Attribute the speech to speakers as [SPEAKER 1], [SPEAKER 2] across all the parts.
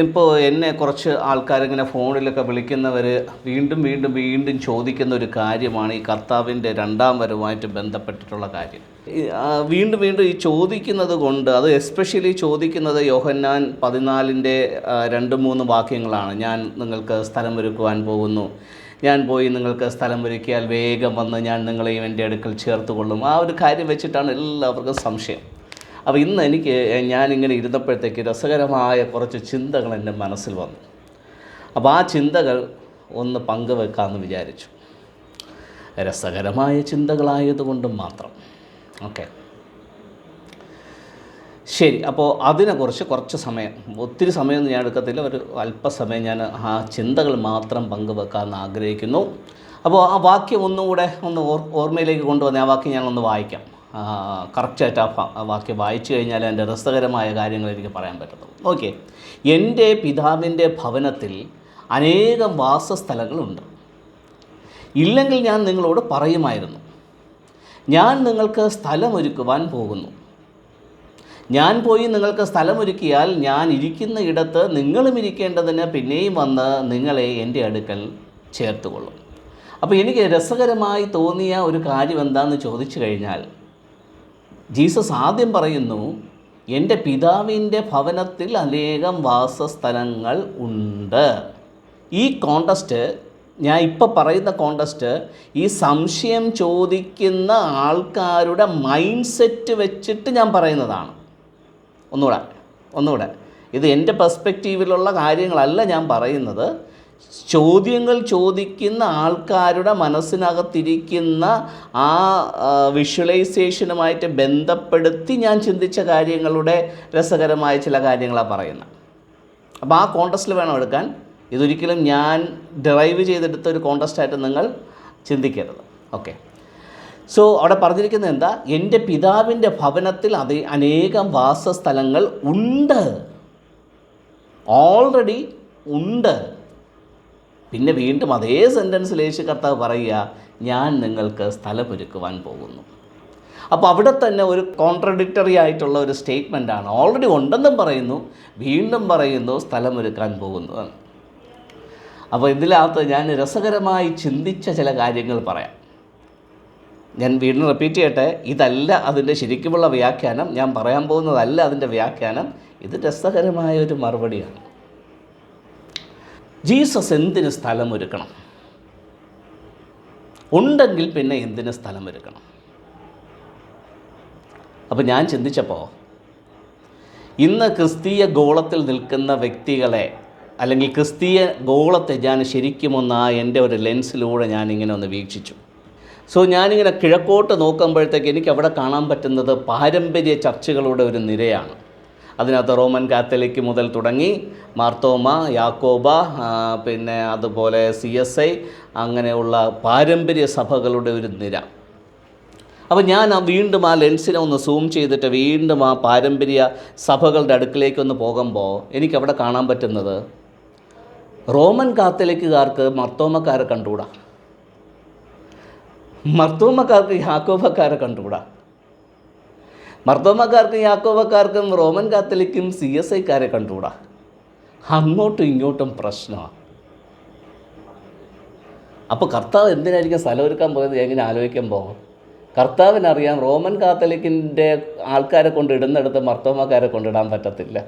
[SPEAKER 1] ഇപ്പോൾ എന്നെ കുറച്ച് ആൾക്കാരിങ്ങനെ ഫോണിലൊക്കെ വിളിക്കുന്നവർ വീണ്ടും വീണ്ടും വീണ്ടും ചോദിക്കുന്ന ഒരു കാര്യമാണ് ഈ കർത്താവിന്റെ രണ്ടാം വരവുമായിട്ട് ബന്ധപ്പെട്ടിട്ടുള്ള കാര്യം. വീണ്ടും വീണ്ടും ഈ ചോദിക്കുന്നത് കൊണ്ട് അത് എസ്പെഷ്യലി ചോദിക്കുന്നത് യോഹന്നാൻ പതിനാലിന്റെ രണ്ട് മൂന്ന് വാക്യങ്ങളാണ്. ഞാൻ നിങ്ങൾക്ക് സ്ഥലം ഒരുക്കുവാൻ പോകുന്നു. ഞാൻ പോയി നിങ്ങൾക്ക് സ്ഥലം ഒരുക്കിയാൽ വേഗം വന്ന് ഞാൻ നിങ്ങളെയും എന്റെ അടുക്കൽ ചേർത്ത് കൊള്ളും ആ ഒരു കാര്യം വെച്ചിട്ടാണ് എല്ലാവർക്കും സംശയം. അപ്പോൾ ഇന്ന് എനിക്ക് ഞാനിങ്ങനെ ഇരുന്നപ്പോഴത്തേക്ക് രസകരമായ കുറച്ച് ചിന്തകൾ എന്റെ മനസ്സിൽ വന്നു. അപ്പോൾ ആ ചിന്തകൾ ഒന്ന് പങ്കുവെക്കാമെന്ന് വിചാരിച്ചു. രസകരമായ ചിന്തകളായതുകൊണ്ട് മാത്രം. ഓക്കെ. ശരി അപ്പോൾ അതിനെക്കുറിച്ച് കുറച്ച് സമയം ഒത്തിരി സമയമൊന്നും ഞാൻ എടുക്കത്തില്ല ഒരു അല്പസമയം ഞാൻ ആ ചിന്തകൾ മാത്രം പങ്കുവെക്കാമെന്ന് ആഗ്രഹിക്കുന്നു. അപ്പോൾ ആ വാക്യം ഒന്നുകൂടെ ഒന്ന് ഓർ ഓർമ്മയിലേക്ക് കൊണ്ടുവന്ന് ആ വാക്യം ഞാനൊന്ന് വായിക്കാം. കറക്റ്റായിട്ട് ആ വാക്യം വായിച്ചു കഴിഞ്ഞാൽ അതിന്റെ രസകരമായ കാര്യങ്ങൾ എനിക്ക് പറയാൻ പറ്റത്തുള്ളൂ. ഓക്കെ എന്റെ പിതാവിന്റെ ഭവനത്തിൽ അനേകം വാസസ്ഥലങ്ങളുണ്ട്. ഇല്ലെങ്കിൽ ഞാൻ നിങ്ങളോട് പറയുമായിരുന്നു ഞാൻ നിങ്ങൾക്ക് സ്ഥലമൊരുക്കുവാൻ പോകുന്നു. ഞാൻ പോയി നിങ്ങൾക്ക് സ്ഥലമൊരുക്കിയാൽ ഞാൻ ഇരിക്കുന്ന ഇടത്ത് നിങ്ങളും ഇരിക്കേണ്ടതിന് പിന്നെയും വന്ന് നിങ്ങളെ എന്റെ അടുക്കൽ ചേർത്തുകൊള്ളും. അപ്പോൾ എനിക്ക് രസകരമായി തോന്നിയ ഒരു കാര്യം എന്താണെന്ന് ചോദിച്ചു കഴിഞ്ഞാൽ ജീസസ് ആദ്യം പറയുന്നു എന്റെ പിതാവിന്റെ ഭവനത്തിൽ അനേകം വാസസ്ഥലങ്ങൾ ഉണ്ട്. ഈ കോണ്ടസ്റ്റ് ഞാൻ ഇപ്പോൾ പറയുന്ന കോണ്ടസ്റ്റ് ഈ സംശയം ചോദിക്കുന്ന ആൾക്കാരുടെ മൈൻഡ് സെറ്റ് വെച്ചിട്ട് ഞാൻ പറയുന്നതാണ്. ഒന്നുകൂടെ ഒന്നുകൂടെ. ഇത് എന്റെ പെർസ്പെക്റ്റീവിലുള്ള കാര്യങ്ങളല്ല ഞാൻ പറയുന്നത്. ചോദ്യങ്ങൾ ചോദിക്കുന്ന ആൾക്കാരുടെ മനസ്സിനകത്തിരിക്കുന്ന ആ വിഷ്വലൈസേഷനുമായിട്ട് ബന്ധപ്പെടുത്തി ഞാൻ ചിന്തിച്ച കാര്യങ്ങളുടെ രസകരമായ ചില കാര്യങ്ങളാണ് പറയുന്നത് അപ്പോൾ ആ കോണ്ടസ്റ്റിൽ വേണം എടുക്കാൻ. ഇതൊരിക്കലും ഞാൻ ഡ്രൈവ് ചെയ്തെടുത്ത ഒരു കോണ്ടസ്റ്റായിട്ട് നിങ്ങൾ ചിന്തിക്കരുത്. ഓക്കെ സോ അവിടെ പറഞ്ഞിരിക്കുന്നത് എന്താ? എന്റെ പിതാവിന്റെ ഭവനത്തിൽ അത് അനേകം വാസസ്ഥലങ്ങൾ ഉണ്ട്. ഓൾറെഡി ഉണ്ട്. പിന്നെ വീണ്ടും അതേ സെന്റൻസിൽ യേശു കർത്താവ് പറയുക ഞാൻ നിങ്ങൾക്ക് സ്ഥലമൊരുക്കുവാൻ പോകുന്നു. അപ്പോൾ അവിടെ തന്നെ ഒരു കോൺട്രഡിക്റ്ററി ആയിട്ടുള്ള ഒരു സ്റ്റേറ്റ്മെന്റാണ് ഓൾറെഡി ഉണ്ടെന്നും പറയുന്നു വീണ്ടും പറയുന്നു സ്ഥലമൊരുക്കാൻ പോകുന്നു. അപ്പോൾ ഇതിനകത്ത് ഞാൻ രസകരമായി ചിന്തിച്ച ചില കാര്യങ്ങൾ പറയാം. ഞാൻ വീണ്ടും റിപ്പീറ്റ് ചെയ്യട്ടെ. ഇതല്ല അതിന്റെ ശരിക്കുമുള്ള വ്യാഖ്യാനം. ഞാൻ പറയാൻ പോകുന്നതല്ല അതിന്റെ വ്യാഖ്യാനം. ഇത് രസകരമായ ഒരു മറുപടിയാണ്. ജീസസ് എന്തിന് സ്ഥലമൊരുക്കണം ഉണ്ടെങ്കിൽ പിന്നെ എന്തിന് സ്ഥലമൊരുക്കണം അപ്പോൾ ഞാൻ ചിന്തിച്ചപ്പോൾ ഇന്ന് ക്രിസ്തീയ ഗോളത്തിൽ നിൽക്കുന്ന വ്യക്തികളെ അല്ലെങ്കിൽ ക്രിസ്തീയ ഗോളത്തെ ഞാൻ ശരിക്കും ഒന്ന് ആ എന്റെ ഒരു ലെൻസിലൂടെ ഞാനിങ്ങനെ ഒന്ന് വീക്ഷിച്ചു. സോ ഞാനിങ്ങനെ കിഴക്കോട്ട് നോക്കുമ്പോഴത്തേക്ക് എനിക്ക് അവിടെ കാണാൻ പറ്റുന്നത് പാരമ്പര്യ ചർച്ചകളുടെ ഒരു നിരയാണ്. അതിനകത്ത് റോമൻ കാത്തലിക് മുതൽ തുടങ്ങി മാർത്തോമ യാക്കോബ പിന്നെ അതുപോലെ സി എസ് ഐ അങ്ങനെയുള്ള പാരമ്പര്യ സഭകളുടെ ഒരു നിര. അപ്പോൾ ഞാൻ ആ വീണ്ടും ആ ലെൻസിനെ ഒന്ന് സൂം ചെയ്തിട്ട് വീണ്ടും ആ പാരമ്പര്യ സഭകളുടെ അടുക്കിലേക്ക് ഒന്ന് പോകുമ്പോൾ എനിക്കവിടെ കാണാൻ പറ്റുന്നത് റോമൻ കാത്തലിക്കുകാർക്ക് മർത്തോമക്കാരെ കണ്ടുകൂടാ? മർത്തോമക്കാർക്ക് യാക്കോബക്കാരെ കണ്ടുകൂടാ? മർത്തോമക്കാർക്കും യാക്കോവക്കാർക്കും റോമൻ കാത്തലിക്കും സി എസ് ഐക്കാരെ കണ്ടുകൂടാ? അങ്ങോട്ടും ഇങ്ങോട്ടും പ്രശ്നമാണ് അപ്പോൾ കർത്താവ് എന്തിനായിരിക്കും സ്ഥലം ഒരുക്കാൻ പോയത് എങ്ങനെ ആലോചിക്കുമ്പോൾ കർത്താവിനറിയാം റോമൻ കാത്തലിക്കിന്റെ ആൾക്കാരെ കൊണ്ട് ഇടുന്നിടത്ത് മർത്തോമാക്കാരെ കൊണ്ടിടാൻ പറ്റത്തില്ല.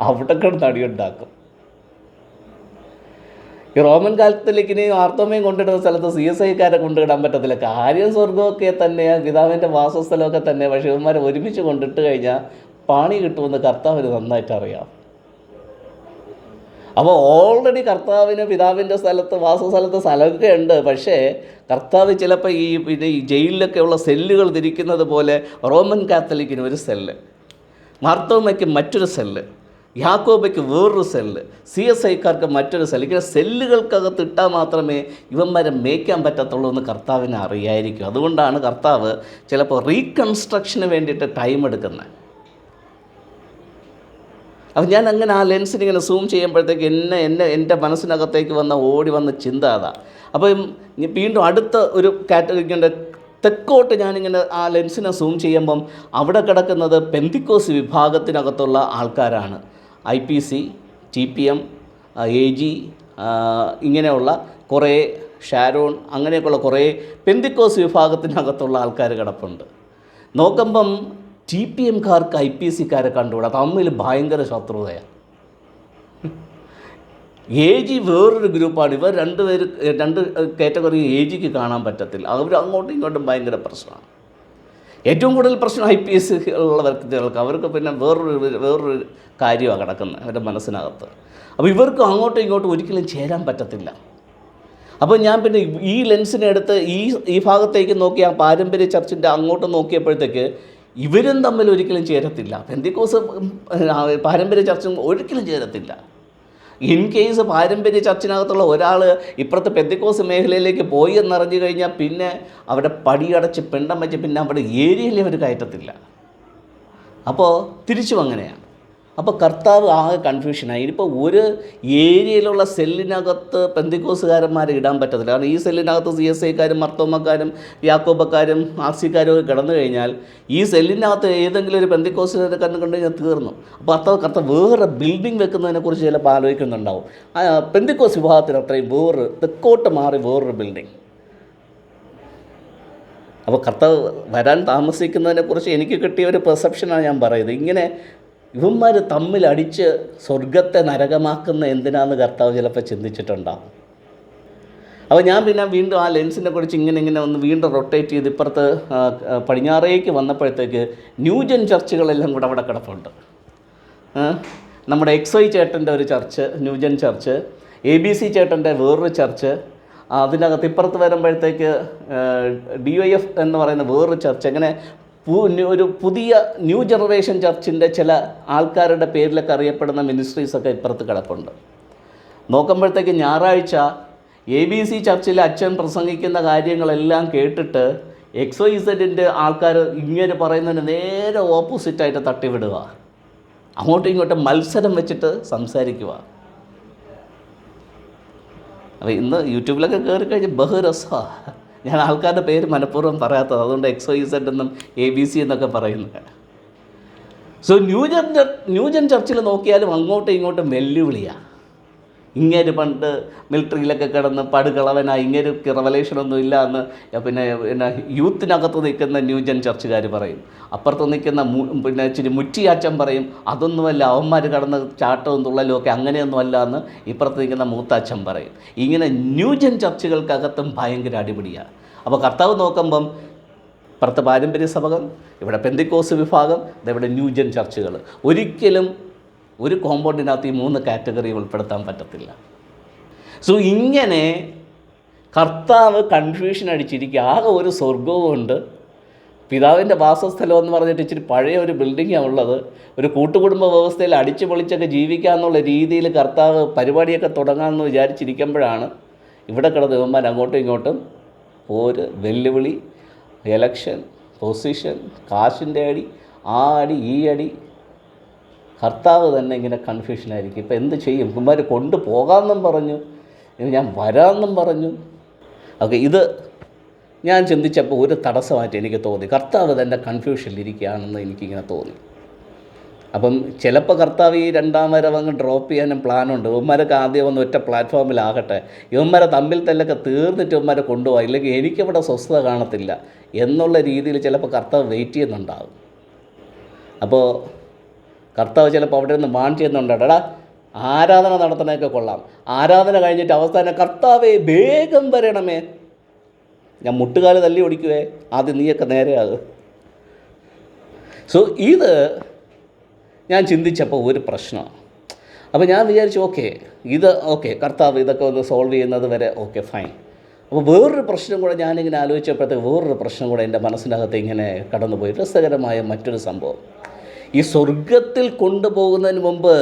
[SPEAKER 1] അവിടെ കിടന്ന് അടിയുണ്ടാക്കും. ഈ റോമൻ കാത്തലിക്കിനെയും ആർത്തോമയും കൊണ്ടിടുന്ന സ്ഥലത്ത് സി എസ് ഐക്കാരെ കൊണ്ടിടാൻ പറ്റത്തില്ല. കാര്യം സ്വർഗമൊക്കെ തന്നെ പിതാവിന്റെ വാസസ്ഥലമൊക്കെ തന്നെ പക്ഷേ ഇവന്മാരെ ഒരുമിച്ച് കൊണ്ടിട്ട് കഴിഞ്ഞാൽ പാണി കിട്ടുമെന്ന് കർത്താവിന് നന്നായിട്ട് അറിയാം. അപ്പോൾ ഓൾറെഡി കർത്താവിന് പിതാവിന്റെ സ്ഥലത്ത് വാസസ്ഥലത്ത് സ്ഥലമൊക്കെ ഉണ്ട്. പക്ഷേ കർത്താവ് ചിലപ്പോൾ ഈ പിന്നെ ഈ ജയിലിലൊക്കെ ഉള്ള സെല്ലുകൾ തിരിക്കുന്നത് പോലെ റോമൻ കാത്തലിക്കിന് ഒരു സെല്ല് മാർത്തോമയ്ക്ക് മറ്റൊരു സെല്ല്. യാക്കോബയ്ക്ക് വേറൊരു സെല്ല്. സി എസ് ഐക്കാർക്ക് മറ്റൊരു സെല്ല്. ഇങ്ങനെ സെല്ലുകൾക്കകത്ത് ഇട്ടാൽ മാത്രമേ ഇവന്മാരെ മേയ്ക്കാൻ പറ്റത്തുള്ളൂ എന്ന് കർത്താവിന് അറിയായിരിക്കും. അതുകൊണ്ടാണ് കർത്താവ് ചിലപ്പോൾ റീകൺസ്ട്രക്ഷന് വേണ്ടിയിട്ട് ടൈം എടുക്കുന്നത്. അപ്പം ഞാൻ അങ്ങനെ ആ ലെൻസിന് ഇങ്ങനെ സൂം ചെയ്യുമ്പോഴത്തേക്ക് എന്നെ എന്നെ എന്റെ മനസ്സിനകത്തേക്ക് വന്ന ഓടി വന്ന ചിന്ത അതാ. അപ്പം വീണ്ടും അടുത്ത ഒരു കാറ്റഗറിക്കുണ്ട്. തെക്കോട്ട് ഞാനിങ്ങനെ ആ ലെൻസിനെ സൂം ചെയ്യുമ്പം അവിടെ കിടക്കുന്നത് പെന്തിക്കോസ് വിഭാഗത്തിനകത്തുള്ള ആൾക്കാരാണ്. I P C T P M A G ഇങ്ങനെയുള്ള കുറേ ഷാരോൺ അങ്ങനെയൊക്കെയുള്ള കുറേ പെന്തിക്കോസ് വിഭാഗത്തിനകത്തുള്ള ആൾക്കാർ കിടപ്പുണ്ട്. നോക്കുമ്പം ടി പി എംകാർക്ക് ഐ പി സിക്കാരെ കണ്ടുകൂടാ? തമ്മിൽ ഭയങ്കര ശത്രുതയാണ് എ ജി വേറൊരു ഗ്രൂപ്പാണ്. ഇവർ രണ്ടുപേർ രണ്ട് കാറ്റഗറി എ ജിക്ക് കാണാൻ പറ്റത്തില്ല. അവർ അങ്ങോട്ടും ഇങ്ങോട്ടും ഭയങ്കര പ്രശ്നമാണ്. ഏറ്റവും കൂടുതൽ പ്രശ്നം ഐ പി എസ് ഉള്ള വ്യക്തികൾക്ക് അവർക്ക് പിന്നെ വേറൊരു വേറൊരു കാര്യമാണ് കിടക്കുന്നത് അവരുടെ മനസ്സിനകത്ത്. അപ്പോൾ ഇവർക്ക് അങ്ങോട്ടും ഇങ്ങോട്ടും ഒരിക്കലും ചേരാൻ പറ്റത്തില്ല. അപ്പോൾ ഞാൻ പിന്നെ ഈ ലെൻസിനെടുത്ത് ഈ ഈ ഭാഗത്തേക്ക് നോക്കി ആ പാരമ്പര്യ ചർച്ചിന്റെ അങ്ങോട്ട് നോക്കിയപ്പോഴത്തേക്ക് ഇവരും തമ്മിൽ ഒരിക്കലും ചേരത്തില്ല. പെന്തിക്കോസ് പാരമ്പര്യ ചർച്ചും ഒരിക്കലും ചേരത്തില്ല. ഇൻ കേസ് പാരമ്പര്യ ചർച്ചിനകത്തുള്ള ഒരാൾ ഇപ്പുറത്തെ പെന്തിക്കോസ് മേഖലയിലേക്ക് പോയി എന്നറിഞ്ഞു കഴിഞ്ഞാൽ പിന്നെ അവിടെ പടിയടച്ച് പെണ്ണം വെച്ച് പിന്നെ അവിടെ ഏരിയയിൽ അവർ കയറ്റത്തില്ല. അപ്പോൾ തിരിച്ചും അങ്ങനെയാണ് അപ്പോൾ കർത്താവ് ആകെ കൺഫ്യൂഷനായി ഇനിയിപ്പോൾ ഒരു ഏരിയയിലുള്ള സെല്ലിനകത്ത് പെന്തിക്കോസുകാരന്മാരെ ഇടാൻ പറ്റത്തില്ല. കാരണം ഈ സെല്ലിനകത്ത് സി എസ് ഐക്കാരും മർത്തോമക്കാരും യാക്കോബക്കാരും ആർ സിക്കാരും ഒക്കെ കിടന്നു കഴിഞ്ഞാൽ ഈ സെല്ലിനകത്ത് ഏതെങ്കിലും ഒരു പെന്തിക്കോസുകാരെ കണ്ടു കണ്ടു കഴിഞ്ഞാൽ തീർന്നു. അപ്പോൾ കർത്താവ് കർത്താവ് വേറെ ബിൽഡിംഗ് വെക്കുന്നതിനെക്കുറിച്ച് ചിലപ്പോൾ ആലോചിക്കുന്നുണ്ടാവും. പെന്തിക്കോസ് വിഭാഗത്തിന് അത്രയും വേറൊരു തെക്കോട്ട് മാറി വേറൊരു ബിൽഡിംഗ് അപ്പോൾ കർത്താവ് വരാൻ താമസിക്കുന്നതിനെക്കുറിച്ച് എനിക്ക് കിട്ടിയ ഒരു പെർസെപ്ഷനാണ് ഞാൻ പറയുന്നത്. ഇങ്ങനെ ഇവന്മാർ തമ്മിൽ അടിച്ച് സ്വർഗത്തെ നരകമാക്കുന്ന എന്തിനാന്ന് കർത്താവ് ചിലപ്പോൾ ചിന്തിച്ചിട്ടുണ്ടാവും. അപ്പോൾ ഞാൻ പിന്നെ വീണ്ടും ആ ലെൻസിനെ കുറിച്ച് ഇങ്ങനെ ഇങ്ങനെ ഒന്ന് വീണ്ടും റൊട്ടേറ്റ് ചെയ്ത് ഇപ്പുറത്ത് പടിഞ്ഞാറേക്ക് വന്നപ്പോഴത്തേക്ക് ന്യൂജൻ ചർച്ചുകളെല്ലാം കൂടെ അവിടെ കിടപ്പുണ്ട്. നമ്മുടെ എക്സ് വൈ ചേട്ടന്റെ ഒരു church new gen church A B C ചേട്ടന്റെ വേറൊരു ചർച്ച് അതിനകത്ത് ഇപ്പുറത്ത് വരുമ്പോഴത്തേക്ക് ഡി വൈ എഫ് എന്ന് പറയുന്ന വേറൊരു ചർച്ച് അങ്ങനെ ഒരു പുതിയ ന്യൂ ജനറേഷൻ ചർച്ചിന്റെ ചില ആൾക്കാരുടെ പേരിലൊക്കെ അറിയപ്പെടുന്ന മിനിസ്ട്രീസൊക്കെ ഇപ്പുറത്ത് കിടപ്പുണ്ട്. നോക്കുമ്പോഴത്തേക്ക് ഞായറാഴ്ച എ ബി സി ചർച്ചിലെ അച്ഛൻ പ്രസംഗിക്കുന്ന കാര്യങ്ങളെല്ലാം കേട്ടിട്ട് എക്സ് വൈ സെഡിന്റെ ആൾക്കാർ ഇങ്ങനെ പറയുന്നതിന് നേരെ ഓപ്പോസിറ്റായിട്ട് തട്ടിവിടുക. അങ്ങോട്ടും ഇങ്ങോട്ടും മത്സരം വെച്ചിട്ട് സംസാരിക്കുക. അപ്പോൾ ഇന്ന് യൂട്യൂബിലൊക്കെ കയറി കഴിഞ്ഞ് ബഹുരസമാണ് ഞാൻ ആൾക്കാരുടെ പേര് മനഃപൂർവം പറയാത്തത്. അതുകൊണ്ട് എക്സ് വൈ സെഡ് എന്നും എ ബി സി എന്നൊക്കെ പറയുന്നത് സോ ന്യൂജൻ ന്യൂജൻ ചർച്ചിൽ നോക്കിയാലും അങ്ങോട്ടും ഇങ്ങോട്ടും വെല്ലുവിളിയാണ് ഇങ്ങേര് പണ്ട് മിലിറ്ററിയിലൊക്കെ കിടന്ന് പടുകളവനായി ഇങ്ങേര് റവലേഷനൊന്നും ഇല്ല എന്ന് പിന്നെ പിന്നെ യൂത്തിനകത്ത് നിൽക്കുന്ന ന്യൂജൻ ചർച്ചുകാർ പറയും. അപ്പുറത്ത് നിൽക്കുന്ന പിന്നെ ഇച്ചിരി മുറ്റിയാച്ചൻ പറയും അതൊന്നുമല്ല അവന്മാർ കടന്ന് ചാട്ടവും തുള്ളലും ഒക്കെ അങ്ങനെയൊന്നുമല്ല എന്ന് ഇപ്പുറത്ത് നിൽക്കുന്ന മൂത്താച്ചൻ പറയും. ഇങ്ങനെ ന്യൂജൻ ചർച്ചുകൾക്കകത്തും ഭയങ്കര അടിപിടിയാണ് അപ്പോൾ കർത്താവ് നോക്കുമ്പം ഇപ്പുറത്ത് പാരമ്പര്യ സഭകൾ ഇവിടെ പെന്തിക്കോസ് വിഭാഗം ഇവിടെ ന്യൂജൻ ചർച്ചുകൾ ഒരിക്കലും ഒരു കോമ്പൗണ്ടിനകത്ത് ഈ മൂന്ന് കാറ്റഗറി ഉൾപ്പെടുത്താൻ പറ്റത്തില്ല. സോ ഇങ്ങനെ കർത്താവ് കൺഫ്യൂഷൻ അടിച്ചിരിക്കുക. ആകെ ഒരു സ്വർഗവുമുണ്ട് പിതാവിന്റെ വാസസ്ഥലം എന്ന് പറഞ്ഞിട്ട് ഇച്ചിരി പഴയ ഒരു ബിൽഡിങ്ങാണ് ഉള്ളത്. ഒരു കൂട്ടുകുടുംബ വ്യവസ്ഥയിൽ അടിച്ചു പൊളിച്ചൊക്കെ ജീവിക്കാന്നുള്ള രീതിയിൽ കർത്താവ് പരിപാടിയൊക്കെ തുടങ്ങാമെന്ന് വിചാരിച്ചിരിക്കുമ്പോഴാണ് ഇവിടെ കിടന്ന് ഇവന്മാർ അങ്ങോട്ടും ഇങ്ങോട്ടും ഒരു വെല്ലുവിളി എലക്ഷൻ പൊസിഷൻ കാശിന്റെ അടി ആ അടി ഈ അടി കർത്താവ് തന്നെ ഇങ്ങനെ കൺഫ്യൂഷനായിരിക്കും ഇപ്പം എന്ത് ചെയ്യും? ഇവന്മാർ കൊണ്ടുപോകാമെന്നും പറഞ്ഞു. ഇനി ഞാൻ വരാമെന്നും പറഞ്ഞു. ഓക്കെ ഇത് ഞാൻ ചിന്തിച്ചപ്പോൾ ഒരു തടസ്സമായിട്ട് എനിക്ക് തോന്നി. കർത്താവ് തന്നെ കൺഫ്യൂഷനിലിരിക്കുകയാണെന്ന് എനിക്കിങ്ങനെ തോന്നി. അപ്പം ചിലപ്പോൾ കർത്താവ് ഈ രണ്ടാം വരവ് ഡ്രോപ്പ് ചെയ്യാനും പ്ലാനുണ്ട് ഇവന്മാരൊക്കെ ആദ്യം ഒന്ന് ഒറ്റ പ്ലാറ്റ്ഫോമിലാകട്ടെ ഇവന്മാരെ തമ്മിൽ തല്ലൊക്കെ തീർന്നിട്ട് ഇവന്മാരെ കൊണ്ടുപോകാം ഇല്ലെങ്കിൽ എനിക്കിവിടെ സ്വസ്ഥത കാണത്തില്ല എന്നുള്ള രീതിയിൽ ചിലപ്പോൾ കർത്താവ് വെയിറ്റ് ചെയ്യുന്നുണ്ടാകും അപ്പോൾ കർത്താവ് ചിലപ്പോൾ അവിടെ നിന്ന് ബാൺ ചെയ്യുന്നുണ്ട് ആരാധന നടത്തണയൊക്കെ കൊള്ളാം. ആരാധന കഴിഞ്ഞിട്ട് അവസാനം കർത്താവേ വേഗം വരണമേ. ഞാൻ മുട്ടുകാൽ തല്ലി ഓടിക്കുവേ. ആദ്യം നീയൊക്കെ നേരെയാകും. സോ ഇത് ഞാൻ ചിന്തിച്ചപ്പോൾ ഒരു പ്രശ്നമാണ് അപ്പോൾ ഞാൻ വിചാരിച്ചു ഓക്കെ ഇത് ഓക്കെ കർത്താവ് ഇതൊക്കെ ഒന്ന് സോൾവ് ചെയ്യുന്നത് വരെ ഓക്കെ ഫൈൻ. അപ്പോൾ വേറൊരു പ്രശ്നം കൂടെ ഞാനിങ്ങനെ ആലോചിച്ചപ്പോഴത്തേക്ക് വേറൊരു പ്രശ്നം കൂടെ എന്റെ മനസ്സിനകത്ത് ഇങ്ങനെ കടന്നുപോയി. രസകരമായ മറ്റൊരു സംഭവം. ഈ സ്വർഗത്തിൽ കൊണ്ടുപോകുന്നതിന് മുമ്പ്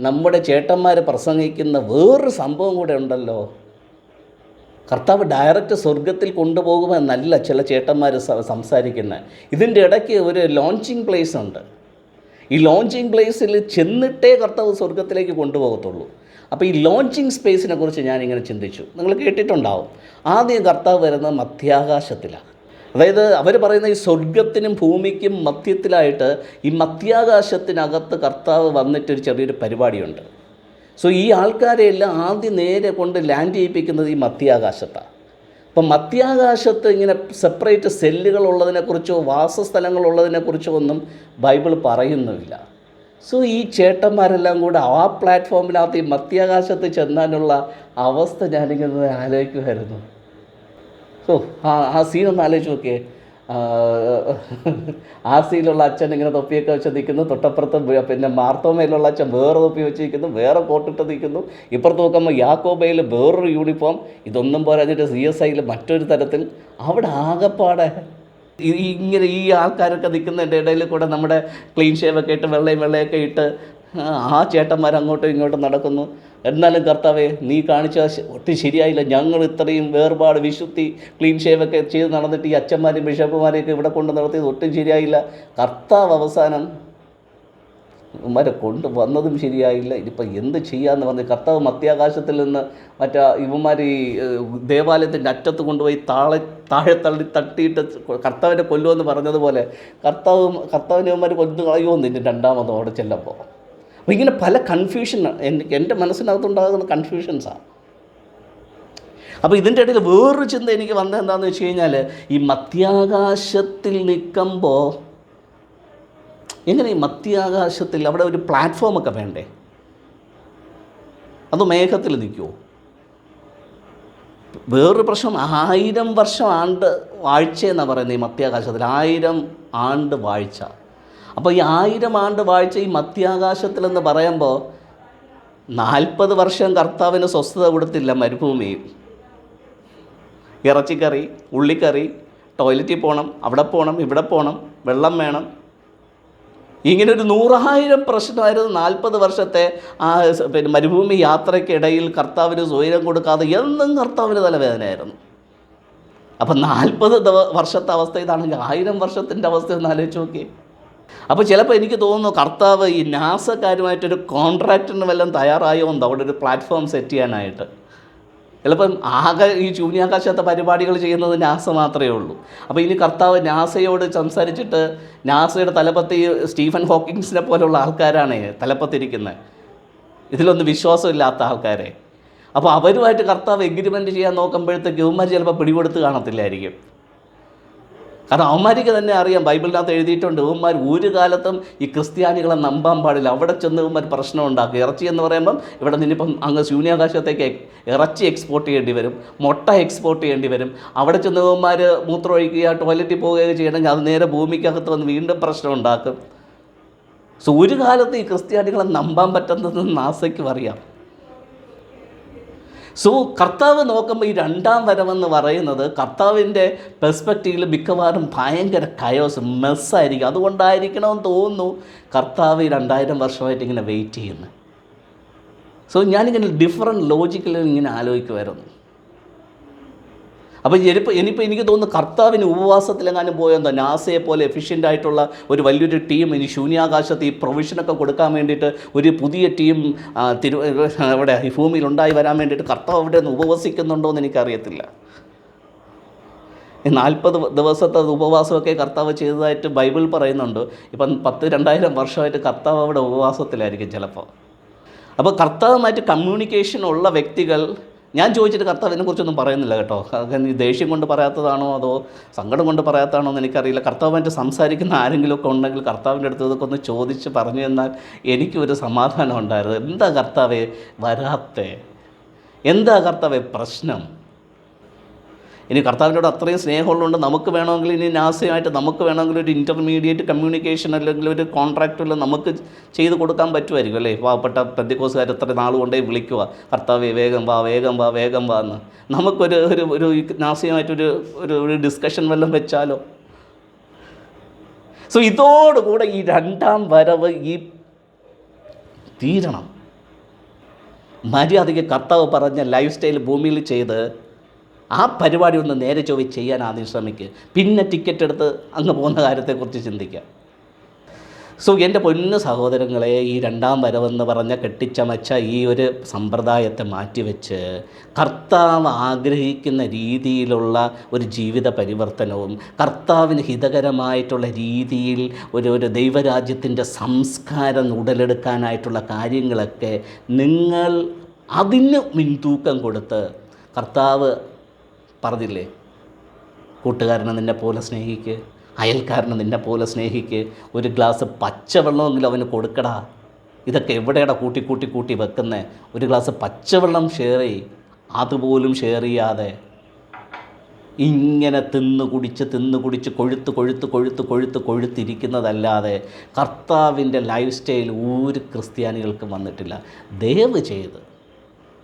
[SPEAKER 1] നമ്മുടെ ചേട്ടന്മാർ പ്രസംഗിക്കുന്ന വേറൊരു സംഭവം കൂടെ ഉണ്ടല്ലോ. കർത്താവ് ഡയറക്റ്റ് സ്വർഗത്തിൽ കൊണ്ടുപോകുമെന്നല്ല ചില ചേട്ടന്മാർ സംസാരിക്കുന്നത് ഇതിന്റെ ഇടയ്ക്ക് ഒരു ലോഞ്ചിങ് പ്ലേസ് ഉണ്ട്. ഈ ലോഞ്ചിങ് പ്ലേസിൽ ചെന്നിട്ടേ കർത്താവ് സ്വർഗത്തിലേക്ക് കൊണ്ടുപോകത്തുള്ളൂ. അപ്പോൾ ഈ ലോഞ്ചിങ് സ്പേസിനെ കുറിച്ച് ഞാനിങ്ങനെ ചിന്തിച്ചു. നിങ്ങൾ കേട്ടിട്ടുണ്ടാവും. ആദ്യം കർത്താവ് വരുന്നത് മധ്യാകാശത്തിലാണ് അതായത് അവർ പറയുന്ന ഈ സ്വർഗത്തിനും ഭൂമിക്കും മധ്യത്തിലായിട്ട് ഈ മധ്യാകാശത്തിനകത്ത് കർത്താവ് വന്നിട്ടൊരു ചെറിയൊരു പരിപാടിയുണ്ട്. സോ ഈ ആൾക്കാരെയെല്ലാം ആദ്യം നേരെ കൊണ്ട് ലാൻഡ് ചെയ്യിപ്പിക്കുന്നത് ഈ മധ്യാകാശത്താണ് അപ്പം മധ്യാകാശത്ത് ഇങ്ങനെ സെപ്പറേറ്റ് സെല്ലുകൾ ഉള്ളതിനെക്കുറിച്ചോ വാസസ്ഥലങ്ങളുള്ളതിനെക്കുറിച്ചോ ഒന്നും ബൈബിൾ പറയുന്നുമില്ല. സോ ഈ ചേട്ടന്മാരെല്ലാം കൂടെ ആ പ്ലാറ്റ്ഫോമിനകത്ത് ഈ മധ്യാകാശത്ത് ചെന്നാനുള്ള അവസ്ഥ ഞാനിങ്ങനെ ആലോചിക്കുമായിരുന്നു ഓ ആ ആ സീൻ ഒന്ന് ആലോചിച്ച് നോക്കിയേ. ആ, സീനിലുള്ള അച്ഛൻ ഇങ്ങനെ തൊപ്പിയൊക്കെ വെച്ച് നിൽക്കുന്നു. തൊട്ടപ്പുറത്ത് പിന്നെ മാർത്തോമയിലുള്ള അച്ഛൻ വേറെ തൊപ്പി വെച്ച് നിൽക്കുന്നു വേറെ കോട്ടിട്ട് നിൽക്കുന്നു. ഇപ്പുറത്ത് നോക്കുമ്പോൾ യാക്കോബയിൽ വേറൊരു യൂണിഫോം ഇതൊന്നും പോരാഞ്ഞിട്ട് സി എസ് ഐയിൽ മറ്റൊരു തരത്തിൽ. അവിടെ ആകെപ്പാടെ ഇങ്ങനെ ഈ ആൾക്കാരൊക്കെ നിൽക്കുന്നതിന്റെ ഇടയിൽ കൂടെ നമ്മുടെ ക്ലീൻ ഷേവൊക്കെ ഇട്ട് വെള്ളയും വെള്ളയൊക്കെ ഇട്ട് ആ ചേട്ടന്മാർ അങ്ങോട്ടും ഇങ്ങോട്ടും നടക്കുന്നു. എന്നാലും കർത്താവേ നീ കാണിച്ച ഒട്ടും ശരിയായില്ല. ഞങ്ങൾ ഇത്രയും വേർപാട് വിശുദ്ധി ക്ലീൻ ഷേവൊക്കെ ചെയ്ത് നടന്നിട്ട് ഈ അച്ഛന്മാരെയും ബിഷപ്പുമാരെയൊക്കെ ഇവിടെ കൊണ്ട് നടത്തിയത് ഒട്ടും ശരിയായില്ല. കർത്താവ് അവസാനം ഇവന്മാരെ കൊണ്ട് വന്നതും ശരിയായില്ല. ഇനിയിപ്പം എന്ത് ചെയ്യാമെന്ന് പറഞ്ഞ് കർത്താവ് മധ്യാകാശത്തിൽ നിന്ന് മറ്റേ ഇവന്മാർ ഈ ദേവാലയത്തിന്റെ അറ്റത്ത് കൊണ്ടുപോയി താളെ താഴെ തള്ളി തട്ടിയിട്ട് കർത്താവിനെ കൊല്ലുമെന്ന് പറഞ്ഞതുപോലെ കർത്താവ് കർത്താവിനെ ഇവന്മാർ കൊന്നു കളയുമെന്ന് ഇനി രണ്ടാമതോടെ അവിടെ ചെല്ലുമ്പോൾ അപ്പോൾ ഇങ്ങനെ പല കൺഫ്യൂഷൻ എന്റെ മനസ്സിനകത്തുണ്ടാകുന്ന കൺഫ്യൂഷൻസാണ് അപ്പോൾ ഇതിന്റെ ഇടയിൽ വേറൊരു ചിന്ത എനിക്ക് വന്നത് എന്താണെന്ന് വെച്ച് കഴിഞ്ഞാൽ ഈ മത്യാകാശത്തിൽ നിൽക്കുമ്പോൾ എങ്ങനെ ഈ മത്യാകാശത്തിൽ അവിടെ ഒരു പ്ലാറ്റ്ഫോമൊക്കെ വേണ്ടേ? അത് മേഘത്തിൽ നിൽക്കുമോ വേറൊരു പ്രശ്നം ആയിരം വർഷം ആണ്ട് വാഴ്ച എന്നാണ് പറയുന്നത് ഈ മത്യാകാശത്തിൽ. ആയിരം ആണ്ട് വാഴ്ച. അപ്പോൾ ഈ ആയിരം ആണ്ട് വാഴ്ച ഈ മധ്യാകാശത്തിലെന്ന് പറയുമ്പോൾ നാൽപ്പത് വർഷം കർത്താവിന് സ്വസ്ഥത കൊടുത്തില്ല മരുഭൂമിയിൽ. ഇറച്ചിക്കറി ഉള്ളിക്കറി ടോയ്ലറ്റിൽ പോകണം അവിടെ പോകണം ഇവിടെ പോകണം വെള്ളം വേണം. ഇങ്ങനെ ഒരു നൂറായിരം പ്രശ്നമായിരുന്നു നാൽപ്പത് വർഷത്തെ ആ പിന്നെ മരുഭൂമി യാത്രയ്ക്കിടയിൽ കർത്താവിന് സ്വൈരം കൊടുക്കാതെ എന്നും കർത്താവിന് തലവേദനയായിരുന്നു. അപ്പം നാൽപ്പത് വർഷത്തെ അവസ്ഥ ഇതാണെങ്കിൽ ആയിരം വർഷത്തിന്റെ അവസ്ഥ ഒന്ന് ആലോചിച്ച് നോക്കി അപ്പോൾ ചിലപ്പോൾ എനിക്ക് തോന്നുന്നു കർത്താവ് ഈ നാസക്കാരുമായിട്ടൊരു കോൺട്രാക്റ്റിന് വല്ലതും തയ്യാറായോ എന്തോ അവിടെ ഒരു പ്ലാറ്റ്ഫോം സെറ്റ് ചെയ്യാനായിട്ട്. ചിലപ്പം ആകെ ഈ ശൂന്യാകാശത്തെ പരിപാടികൾ ചെയ്യുന്നത് നാസ മാത്രമേ ഉള്ളൂ. അപ്പോൾ ഇനി കർത്താവ് നാസയോട് സംസാരിച്ചിട്ട് നാസയുടെ തലപ്പത്തി സ്റ്റീഫൻ ഹോക്കിങ്സിനെ പോലുള്ള ആൾക്കാരാണ് തലപ്പത്തിരിക്കുന്നത് ഇതിലൊന്നും വിശ്വാസമില്ലാത്ത ആൾക്കാരെ. അപ്പോൾ അവരുമായിട്ട് കർത്താവ് എഗ്രിമെന്റ് ചെയ്യാൻ നോക്കുമ്പോഴത്തേക്ക് ഇവന്മാർ ചിലപ്പോൾ പിടികൊടുത്ത് കാണത്തില്ലായിരിക്കും. കാരണം അവന്മാർക്ക് തന്നെ അറിയാം ബൈബിളിനകത്ത് എഴുതിയിട്ടുണ്ട് ഇവന്മാർ ഒരു കാലത്തും ഈ ക്രിസ്ത്യാനികളെ നമ്പാൻ പാടില്ല. അവിടെ ചെന്ന് ഇവന്മാർ പ്രശ്നം ഉണ്ടാക്കും. ഇറച്ചി എന്ന് പറയുമ്പം ഇവിടെ നിന്നിപ്പം അങ്ങ് ശൂന്യാകാശത്തേക്ക് ഇറച്ചി എക്സ്പോർട്ട് ചെയ്യേണ്ടി വരും മുട്ട എക്സ്പോർട്ട് ചെയ്യേണ്ടി വരും. അവിടെ ചെന്ന് ഇവന്മാർ മൂത്രം ഒഴിക്കുക ടോയ്ലറ്റിൽ പോവുകയൊക്കെ ചെയ്യണമെങ്കിൽ അത് നേരെ ഭൂമിക്കകത്ത് വന്ന് വീണ്ടും പ്രശ്നം ഉണ്ടാക്കും. സോ ഒരു കാലത്ത് ഈ ക്രിസ്ത്യാനികളെ നമ്പാൻ പറ്റുന്നതെന്ന് നാസയ്ക്കും അറിയാം. സോ കർത്താവ് നോക്കുമ്പോൾ ഈ രണ്ടാം വരവെന്ന് പറയുന്നത് കർത്താവിന്റെ പെർസ്പെക്റ്റീവിൽ മിക്കവാറും ഭയങ്കര കയോസ് മെസ്സായിരിക്കും അതുകൊണ്ടായിരിക്കണമെന്ന് തോന്നുന്നു കർത്താവ് ഈ രണ്ടായിരം വർഷമായിട്ട് ഇങ്ങനെ വെയിറ്റ് ചെയ്യുന്നത് സോ ഞാനിങ്ങനെ ഡിഫറെന്റ് ലോജിക്കലിൽ ഇങ്ങനെ ആലോചിക്കുമായിരുന്നു അപ്പോൾ ഇനിയിപ്പോൾ ഇനിയിപ്പോൾ എനിക്ക് തോന്നുന്നു കർത്താവിന് ഉപവാസത്തിലെങ്ങാനും പോയെന്താ നാസയെ പോലെ എഫിഷ്യന്റ് ആയിട്ടുള്ള ഒരു വലിയൊരു ടീം ഇനി ശൂന്യാകാശത്ത് ഈ പ്രൊവിഷനൊക്കെ കൊടുക്കാൻ വേണ്ടിയിട്ട് ഒരു പുതിയ ടീം തിരു അവിടെ ഈ ഭൂമിയിൽ ഉണ്ടായി വരാൻ വേണ്ടിയിട്ട് കർത്താവ് അവിടെ നിന്ന് ഉപവസിക്കുന്നുണ്ടോ എന്ന് എനിക്കറിയത്തില്ല. നാൽപ്പത് ദിവസത്തെ ഉപവാസമൊക്കെ കർത്താവ് ചെയ്തതായിട്ട് ബൈബിൾ പറയുന്നുണ്ട്. ഇപ്പം പത്ത് രണ്ടായിരം വർഷമായിട്ട് കർത്താവ് അവിടെ ഉപവാസത്തിലായിരിക്കും ചിലപ്പോൾ. അപ്പോൾ കർത്താവുമായിട്ട് കമ്മ്യൂണിക്കേഷൻ ഉള്ള വ്യക്തികൾ ഞാൻ ചോദിച്ചിട്ട് കർത്താവ് ഇതിനെക്കുറിച്ചൊന്നും പറയുന്നില്ല കേട്ടോ. നീ ദേഷ്യം കൊണ്ട് പറയാത്തതാണോ അതോ സങ്കടം കൊണ്ട് പറയാത്തതാണോ എന്ന് എനിക്കറിയില്ല. കർത്താവുമായിട്ട് സംസാരിക്കുന്ന ആരെങ്കിലുമൊക്കെ ഉണ്ടെങ്കിൽ കർത്താവിന്റെ അടുത്ത് ഇതൊക്കെ ഒന്ന് ചോദിച്ച് പറഞ്ഞു തന്നാൽ എനിക്കൊരു സമാധാനം ഉണ്ടായിരുന്നു. എന്താ കർത്താവേ വരാത്തേ? എന്താ കർത്താവേ പ്രശ്നം? ഇനി കർത്താവിനോട് അത്രയും സ്നേഹമുള്ളതുകൊണ്ട് നമുക്ക് വേണമെങ്കിൽ ഇനി നാസയായിട്ട് നമുക്ക് വേണമെങ്കിൽ ഒരു ഇന്റർമീഡിയറ്റ് കമ്മ്യൂണിക്കേഷൻ അല്ലെങ്കിൽ ഒരു കോൺട്രാക്റ്റ് വല്ലതും നമുക്ക് ചെയ്ത് കൊടുക്കാൻ പറ്റുമായിരിക്കും അല്ലേ? പാവപ്പെട്ട പ്രതികോസുകാർ എത്ര നാൾ കൊണ്ടേ വിളിക്കുക കർത്താവ് വേഗം വാ വേഗം വാ വേഗം വാ എന്ന്. നമുക്കൊരു ഒരു ഒരു നാസയുമായിട്ടൊരു ഒരു ഒരു ഡിസ്കഷൻ വല്ലതും വെച്ചാലോ? സോ ഇതോടുകൂടെ ഈ രണ്ടാം വരവ് ഈ തീരണം. മര്യാദയ്ക്ക് കർത്താവ് പറഞ്ഞ ലൈഫ് സ്റ്റൈൽ ഭൂമിയിൽ ചെയ്ത് ആ പരിപാടി ഒന്ന് നേരെ ചൊവ്വ ചെയ്യാൻ ആദ്യം ശ്രമിക്കുക പിന്നെ ടിക്കറ്റ് എടുത്ത് അങ്ങ് പോകുന്ന കാര്യത്തെക്കുറിച്ച് ചിന്തിക്കുക സോ എന്റെ പൊന്നു സഹോദരങ്ങളെ ഈ രണ്ടാം വരവെന്ന് പറഞ്ഞ കെട്ടിച്ചമച്ച ഈ ഒരു സമ്പ്രദായത്തെ മാറ്റിവെച്ച് കർത്താവ് ആഗ്രഹിക്കുന്ന രീതിയിലുള്ള ഒരു ജീവിത പരിവർത്തനവും കർത്താവിന് ഹിതകരമായിട്ടുള്ള രീതിയിൽ ഒരു ഒരു ദൈവരാജ്യത്തിന്റെ സംസ്കാരം ഉടലെടുക്കാനായിട്ടുള്ള കാര്യങ്ങളൊക്കെ നിങ്ങൾ അതിന് മുൻതൂക്കം കൊടുത്ത് കർത്താവ് പറഞ്ഞില്ലേ? കൂട്ടുകാരനെ നിന്നെ പോലെ സ്നേഹിക്ക് അയൽക്കാരനെ നിന്നെ പോലെ സ്നേഹിക്ക് ഒരു ഗ്ലാസ് പച്ചവെള്ളമെങ്കിലും അവന് കൊടുക്കടാ. ഇതൊക്കെ എവിടെയാണ് കൂട്ടി കൂട്ടി കൂട്ടി വെക്കുന്നത് ഒരു ഗ്ലാസ് പച്ചവെള്ളം ഷെയർ ചെയ് അതുപോലും ഷെയർ ചെയ്യാതെ. ഇങ്ങനെ തിന്ന് കുടിച്ച് തിന്ന് കുടിച്ച് കൊഴുത്ത് കൊഴുത്ത് കൊഴുത്ത് കൊഴുത്ത് കൊഴുത്തിരിക്കുന്നതല്ലാതെ കർത്താവിന്റെ ലൈഫ് സ്റ്റൈൽ ഒരു ക്രിസ്ത്യാനികൾക്കും വന്നിട്ടില്ല. ദയവ് ചെയ്ത്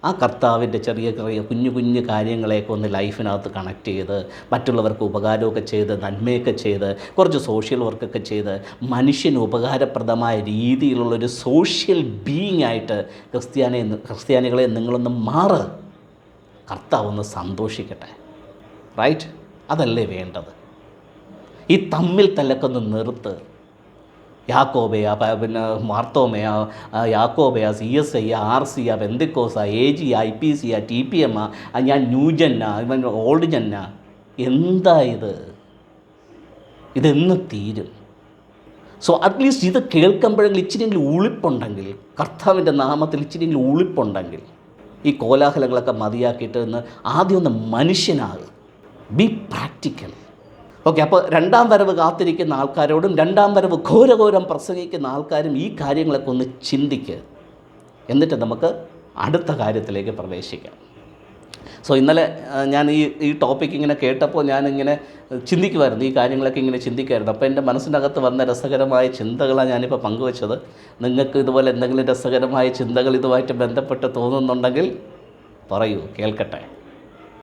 [SPEAKER 1] ആ കർത്താവിന്റെ ചെറിയ ചെറിയ കുഞ്ഞു കുഞ്ഞു കാര്യങ്ങളെയൊക്കെ ഒന്ന് ലൈഫിനകത്ത് കണക്ട് ചെയ്ത് മറ്റുള്ളവർക്ക് ഉപകാരമൊക്കെ ചെയ്ത് നന്മയൊക്കെ ചെയ്ത് കുറച്ച് സോഷ്യൽ വർക്കൊക്കെ ചെയ്ത് മനുഷ്യന് ഉപകാരപ്രദമായ രീതിയിലുള്ളൊരു സോഷ്യൽ ബീയിങ് ആയിട്ട് ക്രിസ്ത്യാനി ക്രിസ്ത്യാനികളെ നിങ്ങളൊന്ന് മാറ്. കർത്താവ് ഒന്ന് സന്തോഷിക്കട്ടെ. റൈറ്റ് അതല്ലേ വേണ്ടത്. ഈ തമ്മിൽ തലക്കൊന്ന് നിർത്ത്. യാക്കോബയ പിന്നെ മാർത്തോമയ Yakobaya C S I R C ആ ബെന്തിക്കോസ A G I P C ആ ടി പി എം ആ ഞാൻ ന്യൂജന്ന ഇവൻ ഓൾഡ് ജന്ന. എന്താ ഇത്? ഇതെന്ന് തീരും. സോ അറ്റ്ലീസ്റ്റ് ഇത് കേൾക്കുമ്പോഴെങ്കിൽ ഇച്ചിരിയെങ്കിലും ഉളിപ്പുണ്ടെങ്കിൽ കർത്താവിന്റെ നാമത്തിൽ ഇച്ചിരിയെങ്കിലും ഉളിപ്പുണ്ടെങ്കിൽ ഈ കോലാഹലങ്ങളൊക്കെ മതിയാക്കിയിട്ട് ഇന്ന് ആദ്യം ഒന്ന് മനുഷ്യനാകും. ബി പ്രാക്ടിക്കൽ ഓക്കെ അപ്പോൾ രണ്ടാം വരവ് കാത്തിരിക്കുന്ന ആൾക്കാരോടും രണ്ടാം വരവ് ഘോരഘോരം പ്രസംഗിക്കുന്ന ആൾക്കാരും ഈ കാര്യങ്ങളൊക്കെ ഒന്ന് ചിന്തിക്കുക എന്നിട്ട് നമുക്ക് അടുത്ത കാര്യത്തിലേക്ക് പ്രവേശിക്കാം. സോ ഇന്നലെ ഞാൻ ഈ ഈ ടോപ്പിക് ഇങ്ങനെ കേട്ടപ്പോൾ ഞാനിങ്ങനെ ചിന്തിക്കുമായിരുന്നു ഈ കാര്യങ്ങളൊക്കെ ഇങ്ങനെ ചിന്തിക്കുമായിരുന്നു അപ്പോൾ എന്റെ മനസ്സിനകത്ത് വന്ന രസകരമായ ചിന്തകളാണ് ഞാനിപ്പോൾ പങ്കുവച്ചത്. നിങ്ങൾക്ക് ഇതുപോലെ എന്തെങ്കിലും രസകരമായ ചിന്തകൾ ഇതുമായിട്ട് ബന്ധപ്പെട്ട് തോന്നുന്നുണ്ടെങ്കിൽ പറയൂ കേൾക്കട്ടെ.